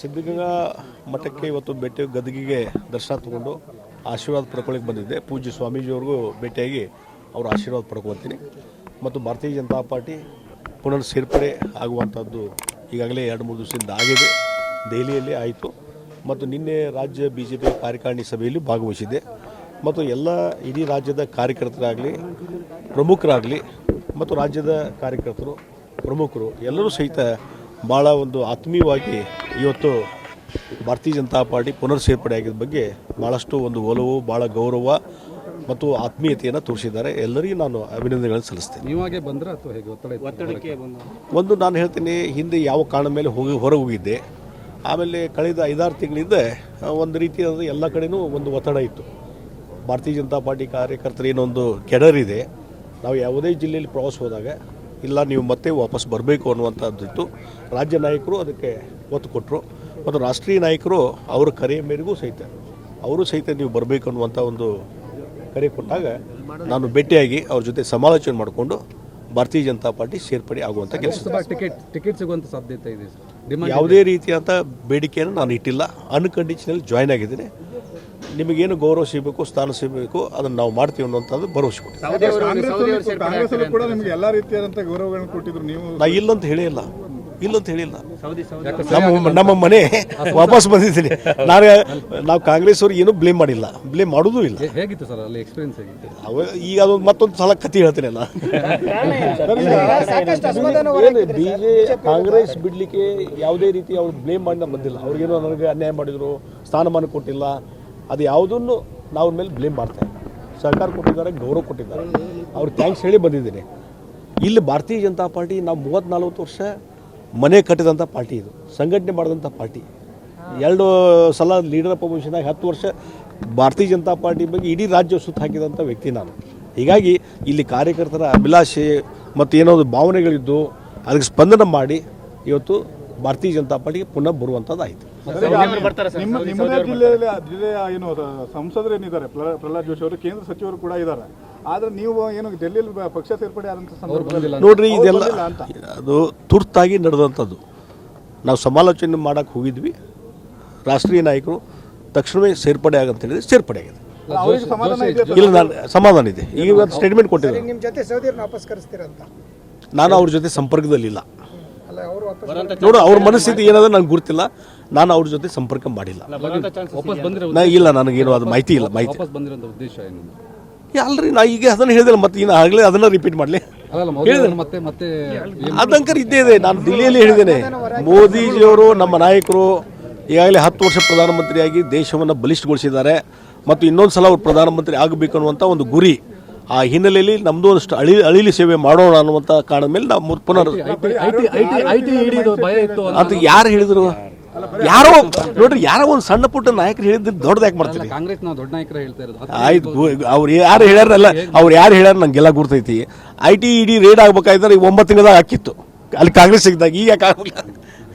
ಸಿದ್ಧಗಂಗಾ ಮಠಕ್ಕೆ ಇವತ್ತು ಭೇಟಿ ಗದಗಿಗೆ ದರ್ಶನ ತಗೊಂಡು ಆಶೀರ್ವಾದ ಪಡ್ಕೊಳ್ಳಿಕ್ಕೆ ಬಂದಿದ್ದೆ. ಪೂಜ್ಯ ಸ್ವಾಮೀಜಿಯವ್ರಿಗೂ ಭೇಟಿಯಾಗಿ ಅವರು ಆಶೀರ್ವಾದ ಪಡ್ಕೊಳ್ತೀನಿ ಮತ್ತು ಭಾರತೀಯ ಜನತಾ ಪಾರ್ಟಿ ಪುನರ್ ಸೇರ್ಪಡೆ ಆಗುವಂಥದ್ದು ಈಗಾಗಲೇ ಎರಡು ಮೂರು ದಿವಸದಿಂದ ಆಗಿದೆ. ದೆಹಲಿಯಲ್ಲಿ ಆಯಿತು. ಮತ್ತು ನಿನ್ನೆ ರಾಜ್ಯ ಬಿ ಜೆ ಪಿ ಕಾರ್ಯಕಾರಿಣಿ ಸಭೆಯಲ್ಲಿ ಭಾಗವಹಿಸಿದ್ದೆ. ಮತ್ತು ಎಲ್ಲ ಇಡೀ ರಾಜ್ಯದ ಕಾರ್ಯಕರ್ತರಾಗಲಿ, ಪ್ರಮುಖರಾಗಲಿ ಮತ್ತು ರಾಜ್ಯದ ಕಾರ್ಯಕರ್ತರು, ಪ್ರಮುಖರು ಎಲ್ಲರೂ ಸಹಿತ ಭಾಳ ಒಂದು ಆತ್ಮೀಯವಾಗಿ ಇವತ್ತು ಭಾರತೀಯ ಜನತಾ ಪಾರ್ಟಿ ಪುನರ್ ಸೇರ್ಪಡೆ ಆಗಿದ್ದ ಬಗ್ಗೆ ಭಾಳಷ್ಟು ಒಂದು ಒಲವು ಭಾಳ ಗೌರವ ಮತ್ತು ಆತ್ಮೀಯತೆಯನ್ನು ತೋರಿಸಿದ್ದಾರೆ. ಎಲ್ಲರಿಗೂ ನಾನು ಅಭಿನಂದನೆಗಳನ್ನು ಸಲ್ಲಿಸ್ತೇನೆ. ನೀವಾಗೆ ಬಂದ್ರೆ ಅಥವಾ ಹೇಗೆ ಒತ್ತಡ ಒತ್ತಡಕ್ಕೆ ಒಂದು ನಾನು ಹೇಳ್ತೀನಿ ಹಿಂದೆ ಯಾವ ಕಾರಣ ಮೇಲೆ ಹೋಗಿ ಹೊರಗೆ ಹೋಗಿದ್ದೆ ಆಮೇಲೆ ಕಳೆದ ಐದಾರು ತಿಂಗಳಿಂದ ಒಂದು ರೀತಿಯಾದ ಎಲ್ಲ ಕಡೆನೂ ಒಂದು ಒತ್ತಡ ಇತ್ತು. ಭಾರತೀಯ ಜನತಾ ಪಾರ್ಟಿ ಕಾರ್ಯಕರ್ತರ ಏನೊಂದು ಕೆಡರ್ ಇದೆ ನಾವು ಯಾವುದೇ ಜಿಲ್ಲೆಯಲ್ಲಿ ಪ್ರವಾಸ ಹೋದಾಗ ಇಲ್ಲ ನೀವು ಮತ್ತೆ ವಾಪಸ್ ಬರಬೇಕು ಅನ್ನುವಂಥದ್ದಿತ್ತು ರಾಜ್ಯ ನಾಯಕರು ಅದಕ್ಕೆ ಒತ್ತು ಕೊಟ್ಟರು ಮತ್ತು ರಾಷ್ಟ್ರೀಯ ನಾಯಕರು ಅವರ ಕರೆಯ ಮೇರೆಗೂ ಸಹಿತ ಅವರು ಸಹಿತ ನೀವು ಬರಬೇಕು ಅನ್ನುವಂಥ ಒಂದು ಕರೆ ಕೊಟ್ಟಾಗ ನಾನು ಭೇಟಿಯಾಗಿ ಅವ್ರ ಜೊತೆ ಸಮಾಲೋಚನೆ ಮಾಡಿಕೊಂಡು ಭಾರತೀಯ ಜನತಾ ಪಾರ್ಟಿ ಸೇರ್ಪಡೆ ಆಗುವಂಥ ಕೆಲಸ. ಟಿಕೆಟ್ ಟಿಕೆಟ್ ಸಿಗುವಂತ ಸಾಧ್ಯತೆ ಇದೆ ಸರ್. ಯಾವುದೇ ರೀತಿಯಾದ ಬೇಡಿಕೆಯನ್ನು ನಾನು ಇಟ್ಟಿಲ್ಲ. ಅನ್ಕಂಡೀಷನಲ್ಲಿ ಜಾಯ್ನ್ ಆಗಿದ್ದೀನಿ. ನಿಮಗೇನು ಗೌರವ ಸಿಗಬೇಕು ಸ್ಥಾನ ಸಿಗಬೇಕು ಅದನ್ನು ನಾವು ಮಾಡ್ತೀವಿ ಅನ್ನೋಂಥದ್ದು ಭರವಸೆ ಕೊಟ್ಟಿದ್ದೆ ಕಾಂಗ್ರೆಸ್ ಕೂಡ ನಿಮಗೆ ಎಲ್ಲಾ ರೀತಿಯಾದಂಥ ಗೌರವಗಳನ್ನು ಕೊಟ್ಟಿದ್ರು ನೀವು. ನಾ ಇಲ್ಲಂತ ಹೇಳಿಲ್ಲ. ಇಲ್ಲಂತ ಹೇಳಿಲ್ಲ. ಸೌದಿ ಸೌದಿ. ನಮ್ಮ ನಮ್ಮ ಮನೆ ವಾಪಸ್ ಬಂದಿದ್ದೀನಿ. ನಾನು ನಾವು ಕಾಂಗ್ರೆಸ್ ಅವ್ರಿಗೆ ಏನೂ ಬ್ಲೇಮ್ ಮಾಡಿಲ್ಲ. ಬ್ಲೇಮ್ ಮಾಡೋದೂ ಇಲ್ಲ. ಹೇಗಿತ್ತು ಸರ್ ಅಲ್ಲಿ ಎಕ್ಸ್ಪೀರಿಯನ್ಸ್ ಹೇಗಿತ್ತು? ಅವ ಈಗ ಅದೊಂದು ಮತ್ತೊಂದು ಸಲ ಕತೆ ಹೇಳ್ತೀನಿ ಅಲ್ಲ ಬಿ ಜೆ ಕಾಂಗ್ರೆಸ್ ಬಿಡಲಿಕ್ಕೆ ಯಾವುದೇ ರೀತಿ ಅವ್ರು ಬ್ಲೇಮ್ ಮಾಡಿ ನಾನು ಬಂದಿಲ್ಲ ಅವ್ರಿಗೇನೋ ನನಗೆ ಅನ್ಯಾಯ ಮಾಡಿದ್ರು ಸ್ಥಾನಮಾನ ಕೊಟ್ಟಿಲ್ಲ. ಅದು ಯಾವುದನ್ನು ನಾವು ಮೇಲೆ ಬ್ಲೇಮ್ ಮಾಡ್ತಾ ಸರ್ಕಾರ ಕೊಟ್ಟಿದ್ದಾರೆ ಗೌರವ ಕೊಟ್ಟಿದ್ದಾರೆ. ಅವ್ರು ಥ್ಯಾಂಕ್ಸ್ ಹೇಳಿ ಬಂದಿದ್ದೀನಿ. ಇಲ್ಲಿ ಭಾರತೀಯ ಜನತಾ ಪಾರ್ಟಿ ನಾವು ಮೂವತ್ತು ನಲ್ವತ್ತು ವರ್ಷ ಮನೆ ಕಟ್ಟಿದಂಥ ಪಾರ್ಟಿ ಇದು ಸಂಘಟನೆ ಮಾಡಿದಂಥ ಪಾರ್ಟಿ. ಎರಡು ಸಲ ಲೀಡರ್ ಅಪೋಸಿಷನಾಗ ಹತ್ತು ವರ್ಷ ಭಾರತೀಯ ಜನತಾ ಪಾರ್ಟಿ ಬಗ್ಗೆ ಇಡೀ ರಾಜ್ಯ ಸುತ್ತ ಹಾಕಿದಂಥ ವ್ಯಕ್ತಿ ನಾನು. ಹೀಗಾಗಿ ಇಲ್ಲಿ ಕಾರ್ಯಕರ್ತರ ಅಭಿಲಾಷೆ ಮತ್ತು ಏನೋ ಒಂದು ಭಾವನೆಗಳಿದ್ದು ಅದಕ್ಕೆ ಸ್ಪಂದನ ಮಾಡಿ ಇವತ್ತು ಭಾರತೀಯ ಜನತಾ ಪಾರ್ಟಿಗೆ ಪುನಃ ಬರುವಂಥದ್ದಾಯಿತು ನಿಮ್ಮ ನಿಮ್ಮದೇ ಜಿಲ್ಲೆಯಲ್ಲಿ ಜಿಲ್ಲೆಯ ಏನು ಸಂಸದರು ಏನಿದ್ದಾರೆ? ಪ್ರಹ್ಲಾದ್ ಜೋಶಿ ಅವರು ಕೇಂದ್ರ ಸಚಿವರು ಕೂಡ ಇದ್ದಾರೆ. ಆದ್ರೆ ನೀವು ಏನು ಡೆಲ್ಲಿಯಲ್ಲಿ ಪಕ್ಷ ಸೇರ್ಪಡೆ ಆದಂತ ಸಂದರ್ಭದಲ್ಲಿ ನೋಡ್ರಿ ಇದೆಲ್ಲ. ಅದು ತುರ್ತಾಗಿ ನಡೆದಂಥದ್ದು. ನಾವು ಸಮಾಲೋಚನೆ ಮಾಡಕ್ಕೆ ಹೋಗಿದ್ವಿ. ರಾಷ್ಟ್ರೀಯ ನಾಯಕರು ತಕ್ಷಣವೇ ಸೇರ್ಪಡೆ ಆಗಂತ ಹೇಳಿದ್ರೆ ಸೇರ್ಪಡೆ ಆಗಿದೆ. ಇಲ್ಲ ನಾನು ಸಮಾಧಾನ ಇದೆ. ಈಗ ಸ್ಟೇಟ್ಮೆಂಟ್ ಕೊಟ್ಟಿದ್ದೆ ನಿಮ್ಮ ಜೊತೆ ಸೌದಿಯವ್ರನ್ನ ವಾಪಸ್ ಕರೆಸ್ತೀರಂತ ನಾನು ಅವ್ರ ಜೊತೆ ಸಂಪರ್ಕದಲ್ಲಿಲ್ಲ ಅಲ್ಲ ಅವರು ವಾಪಸ್ ನೋಡು ಅವ್ರ ಮನಸ್ಥಿತಿ ಏನದ ನನಗೆ ಗೊತ್ತಿಲ್ಲ. ನಾನು ಅವ್ರ ಜೊತೆ ಸಂಪರ್ಕ ಮಾಡಿಲ್ಲ. ಇಲ್ಲ ನನಗೇನು ಅದು ಮಾಹಿತಿ ಇಲ್ಲ ಮಾಹಿತಿ ಅಲ್ರಿ ನಾ ಈಗ ಅದನ್ನು ಹೇಳಿದ್ರೆ ಮತ್ತೆ ಇನ್ನು ಆಗಲೇ ಅದನ್ನು ರಿಪೀಟ್ ಮಾಡಲಿ. ಮತ್ತೆ ಮತ್ತೆ ಇದ್ದೇ ಇದೆ ನಾನು ದಿಲ್ಲಿಯಲ್ಲಿ ಹೇಳಿದ್ದೇನೆ. ಮೋದಿಜಿಯವರು ನಮ್ಮ ನಾಯಕರು ಈಗಾಗಲೇ ಹತ್ತು ವರ್ಷ ಪ್ರಧಾನಮಂತ್ರಿಯಾಗಿ ದೇಶವನ್ನು ಬಲಿಷ್ಠಗೊಳಿಸಿದ್ದಾರೆ. ಮತ್ತು ಇನ್ನೊಂದು ಸಲ ಅವರು ಪ್ರಧಾನಮಂತ್ರಿ ಆಗಬೇಕು ಅನ್ನುವಂಥ ಒಂದು ಗುರಿ ಆ ಹಿನ್ನೆಲೆಯಲ್ಲಿ ನಮ್ಮದು ಒಂದಷ್ಟು ಅಳಿ ಅಳಿಲಿ ಸೇವೆ ಮಾಡೋಣ ಅನ್ನುವಂಥ ಕಾರಣದ ಮೇಲೆ ನಾವು ಪುನರ್ ಅದು ಯಾರು ಹೇಳಿದ್ರು? ಯಾರೋ ನೋಡ್ರಿ ಯಾರೋ ಒಂದು ಸಣ್ಣ ಪುಟ್ಟ ನಾಯಕರು ಹೇಳಿದ್ರೆ ದೊಡ್ಡದು ಯಾಕೆ ಮಾಡ್ತೀರಿ? ಕಾಂಗ್ರೆಸ್ ನಾವು ದೊಡ್ಡ ನಾಯಕರು ಹೇಳ್ತಾ ಇರೋದು. ಆಯ್ತು ಅವ್ರು ಯಾರು ಹೇಳ್ಯಾರಲ್ಲ ಅವ್ರು ಯಾರು ಹೇಳ್ಯಾರ ನಂಗೆಲ್ಲ ಗುರ್ತೈತಿ. I T E D raid ಆಗ್ಬೇಕಾಯ್ತಾರೆ ಈಗ ಒಂಬತ್ತು ತಿಂಗಳದಾಗ ಹಾಕಿತ್ತು. ಅಲ್ಲಿ ಕಾಂಗ್ರೆಸ್ ಸಿಗ್ದಾಗ ಈಗ ಯಾಕೆ